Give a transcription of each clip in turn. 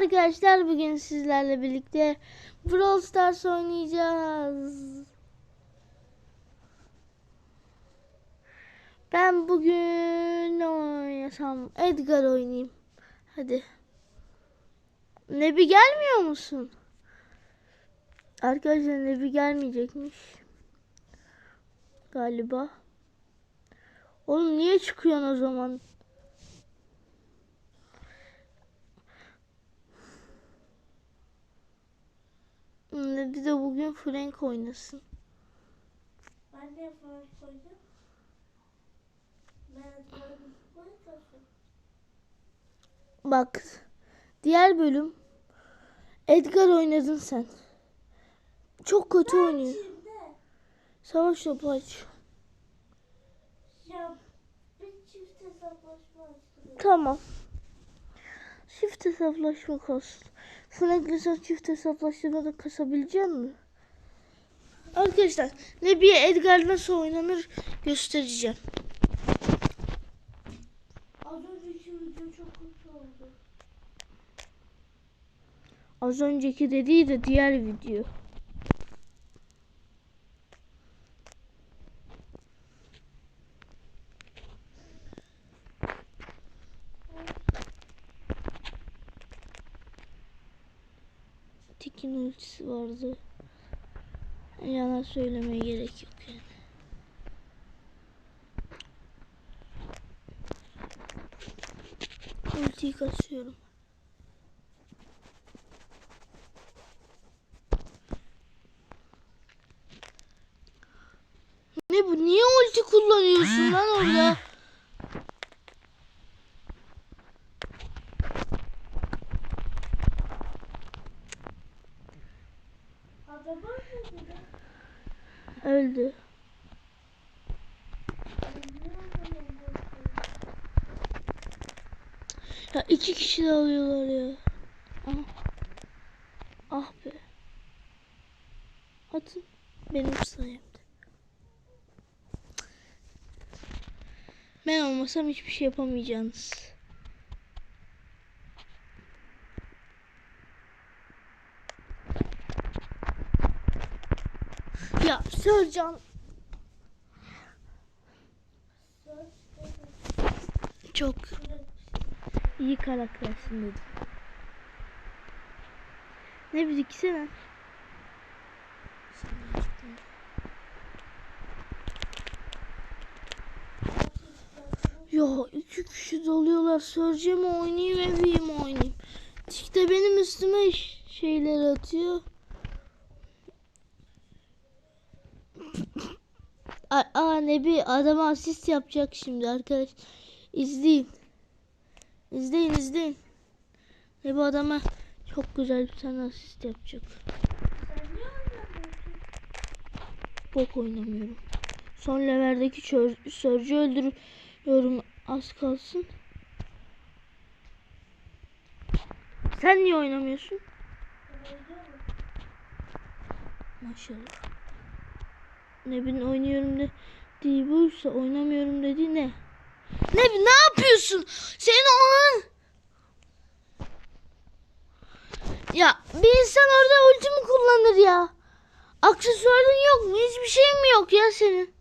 arkadaşlar bugün sizlerle birlikte Brawl Stars oynayacağız. Ben bugün ne oynasam Edgar oynayayım. Hadi. Nebi gelmiyor musun? Arkadaşlar Nebi gelmeyecekmiş. Galiba. Oğlum niye çıkıyorsun o zaman? Bugün Frank oynasın. Ben de. Ben koydum. Koydum. Bak. Diğer bölüm Edgar oynadın sen. Çok kötü oynuyor. Şimdi Savaş topu aç. ya bir çift hesaplaşma açtım. Tamam. Çift hesaplaşma kalsın. Frank'le sen çift hesaplaştırmada kasabilecek misin? Arkadaşlar Nebiye Edgar nasıl oynanır göstereceğim. Az önceki video çok kötü oldu. Az önceki dediği de diğer video. Tekin ultisi vardı. Yalan söylemeye gerek yok yani. Ultiyi kasıyorum. Ne bu? Niye ulti kullanıyorsun lan orada? Öldürdü. Öldü. Ya iki kişi de alıyorlar ya. Ah. Ah be. Atın. Benim sayemde. Ben olmasam hiçbir şey yapamayacaksınız. Ya Sörcan çok iyi karaktersin dedim. Ne bir ikisene. Ya iki kişi doluyorlar. Sörce mi oynayayım Evi'yi mi oynayayım? İşte benim üstüme şeyler atıyor. Aa Nebi adama asist yapacak şimdi arkadaş. İzleyin. İzleyin izleyin. Nebi adama çok güzel bir tane asist yapacak. Bok oynamıyorum. Son leverdeki Sörcü öldürüyorum az kalsın. Sen niye oynamıyorsun? Maşallah. Nebi'nin oynuyorum de dediği buysa oynamıyorum dediği ne? Nebi ne yapıyorsun? Senin onun... Ya bir insan orada ulti mi kullanır ya? Aksesuarın yok mu? Hiçbir şeyin mi yok ya senin?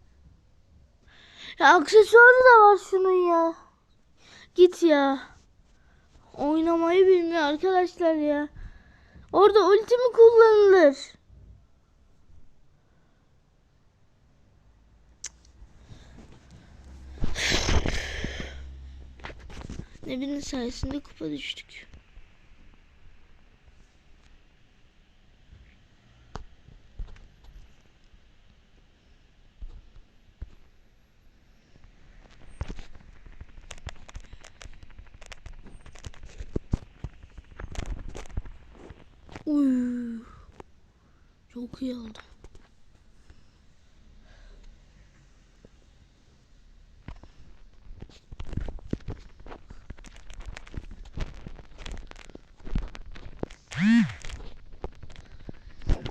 Ya aksesuarı da var şunun ya. Git ya. Oynamayı bilmiyor arkadaşlar ya. Orada ulti mi kullanılır? Nebi'nin sayesinde kupa düştük. Uy. Çok iyi oldu.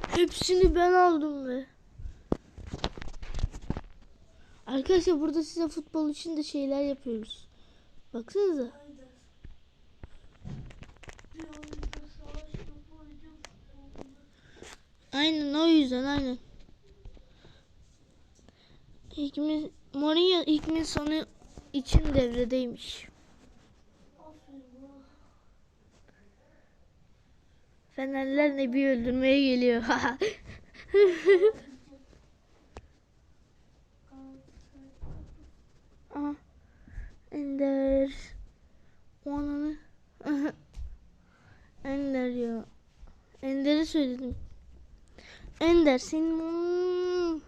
Hepsini ben aldım ve. Arkadaşlar burada size futbol için de şeyler yapıyoruz. Baksanıza. Aynen o yüzden aynen. Hikmet Mourinho Hikmet sonu için devredeymiş. Fenerler Nebi öldürmeye geliyor. Aha. Ender. O ananı. Ender ya. Ender'i söyledim. Ender senin...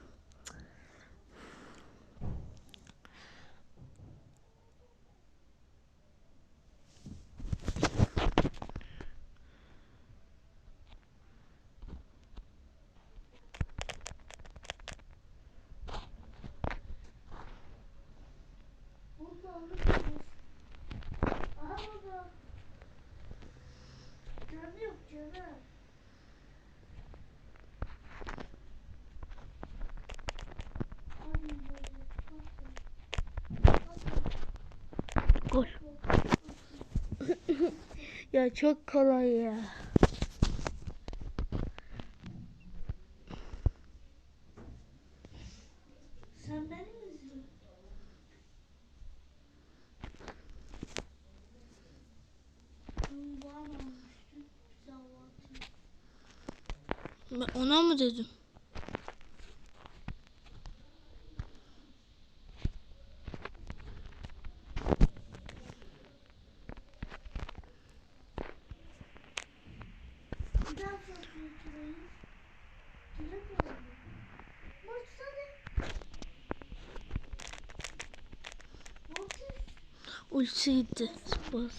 Gol. Ya çok kolay ya. Sen beni mi izliyorsun? Hmm, Bana almıştın. Bize hava atıyor. Ben ona mı dedim? Bir daha satıyor kirayı. Kira mı aldın? Baksana. Bakın. Ulti gitti. Bas.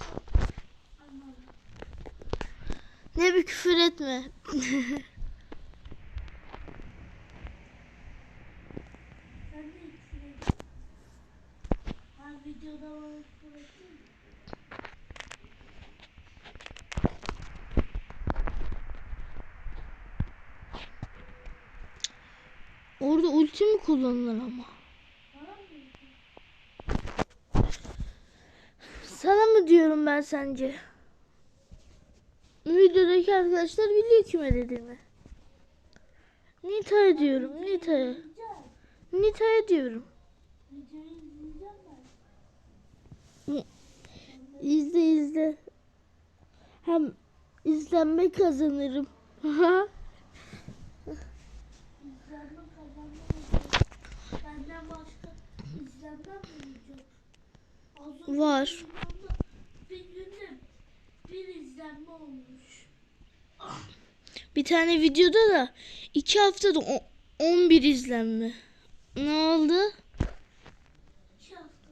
Ne bir küfür etme. Orada ulti mi kullanılır ama? Bana mı diyorsun? Sana mı diyorum ben sence? Videodaki arkadaşlar biliyor kime dediğimi. Nita'ya diyorum. Nita'ya. Nita'ya diyorum. İzle izle. Hem izlenme kazanırım. İzlenme Benden başka mi önce Var. Bir izlenme olmuş. Bir tane videoda da iki haftada o- 11 izlenme. Ne oldu? İki hafta.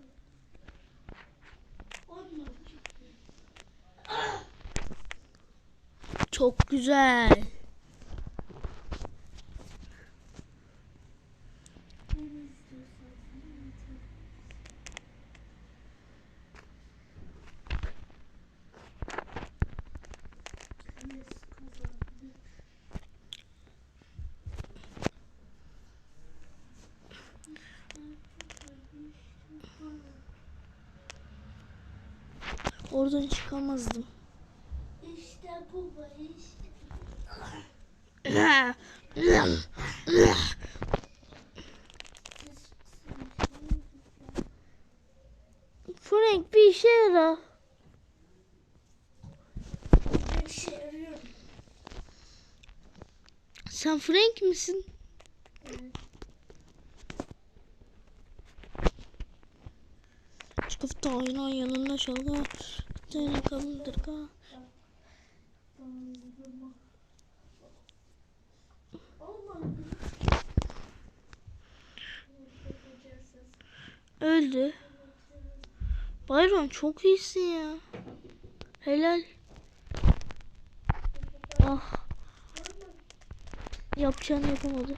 Olmadı çıktı. Çok güzel. Oradan çıkamazdım. İşte bu işte. Frank bir işe yara. Bir şey. Sen Frank misin? Çıkıp da oynan yanında şalga. Seni kalındır ka. Olmadı. Öldü. Bayron çok iyisin ya. Helal. Ah. Yapacağını yapamadı.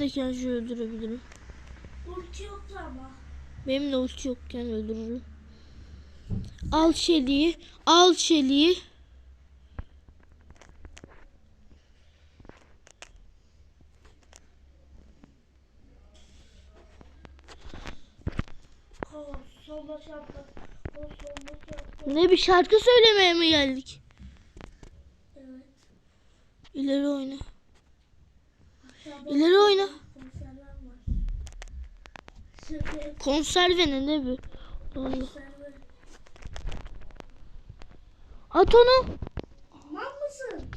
Neredeyken öldürebilirim? Ulti yoktu ama. Benim de ulti yokken öldürürüm. Al çeliği. Al çeliği. Ne bir şarkı söylemeye mi geldik? Evet. İleri oyna. İleri oyna. Konserve ne ne bu? Allah. At onu. Mal mısın?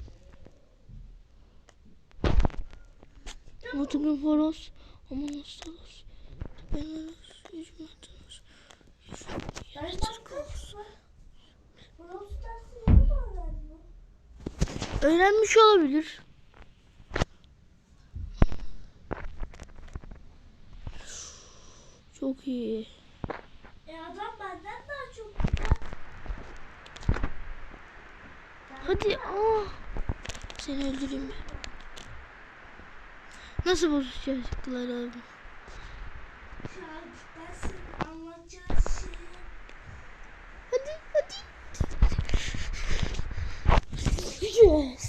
Motogun foros. Aman. Brawl Stars'ı yeni mi öğrendin? Öğrenmiş olabilir. Çok iyi. E adam benden daha çok. Hadi. Aa. Seni öldüreyim ben. Nasıl abi? Ben senin anlatacağın şeyi Hadi hadi. Yes.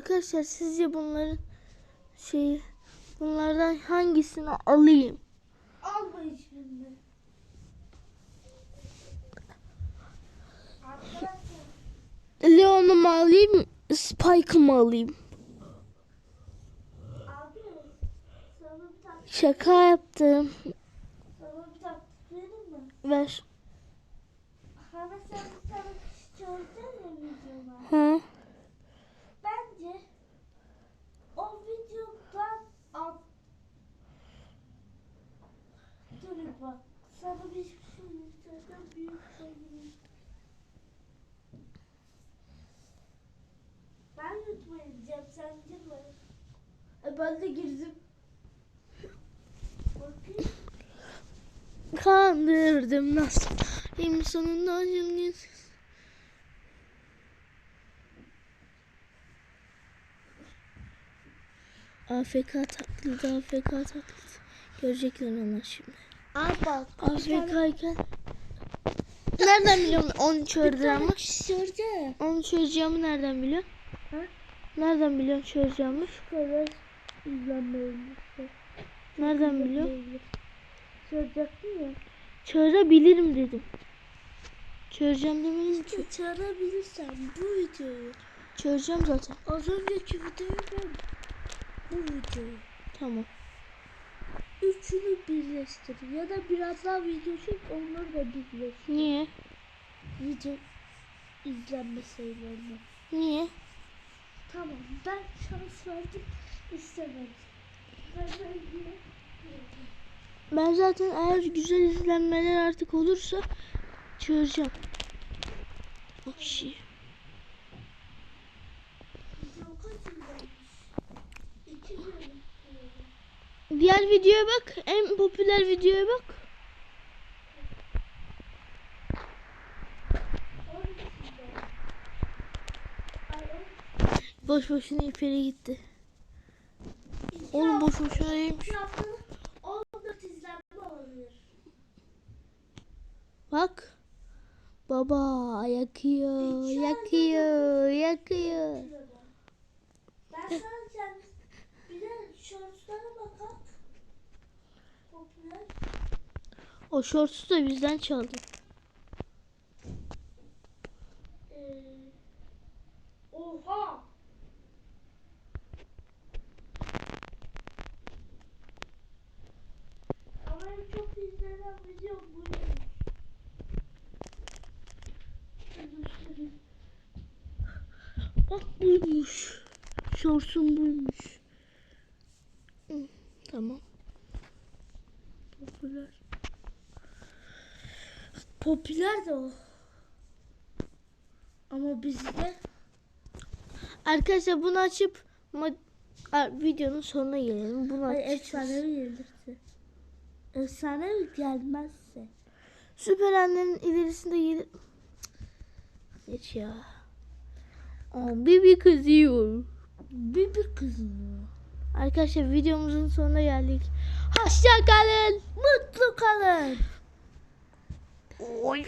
Arkadaşlar sizce bunların şeyi bunlardan hangisini alayım? Alma hiçbirini. Arkadaşlar Leon'u mu alayım, Spike'ı mı alayım? abi sana Şaka yaptım. sana mi? Ver. Hani sen tane çözdün ya videolar. Ha? Bence o videodan al. Dur bir bak. Sana bir şey söyleyeceğim. Büyük söyleyeyim. Ben yutmaya gideceğim. Sen girme. Ben de girdim. Kandırdım nasıl? Hem sonunda şimdi AFK taklidi, AFK taklidi. Görecekler onlar şimdi. Al bak. AFK'yken Nereden biliyorum onu çözeceğimi? Şurada. Onu çözeceğimi nereden biliyor? Ha? Nereden biliyorsun çözeceğimi? kadar izlenmeyi Nereden biliyor? Soracaktın ya. Çözebilirim dedim. Çözeceğim demedim ki. Çağırabilirsen bu videoyu. Çözeceğim zaten. Az önceki videoyu ben bu videoyu. Tamam. Üçünü birleştir. Ya da biraz daha video çek onları da birleştir. Niye? Video izlenme sayılarını. Niye? Tamam ben şans verdim istemedim. Ben ben Ben zaten eğer güzel izlenmeler artık olursa çözeceğim. O kişi. Video kaç izlenmiş? İki bölüm. Diğer videoya bak. En popüler videoya bak. Boş boşuna iperi gitti. Oğlum boş boşuna değilmiş. İki haftada 14 izlenme olabilir. Bak. Baba yakıyor, yakıyor, yakıyor. Ben sana bir de shortslara bakak. Popüler. O şortu da bizden çaldı. Ee, oha. Ama çok izlenen video buymuş. Bak buymuş. Şorsun buymuş. Hı, Tamam. Popüler. Popüler de o. Ama bizde Arkadaşlar bunu açıp videonun sonuna gelelim. Bunu Ay, açacağız. efsanevi gelirse. Efsanevi gelmezse. Süper annenin ilerisinde gelir. Geç ya. Aa, Bibi kızıyor. Bir kızıyor. Arkadaşlar videomuzun sonuna geldik. Hoşça kalın. Mutlu kalın. Ôi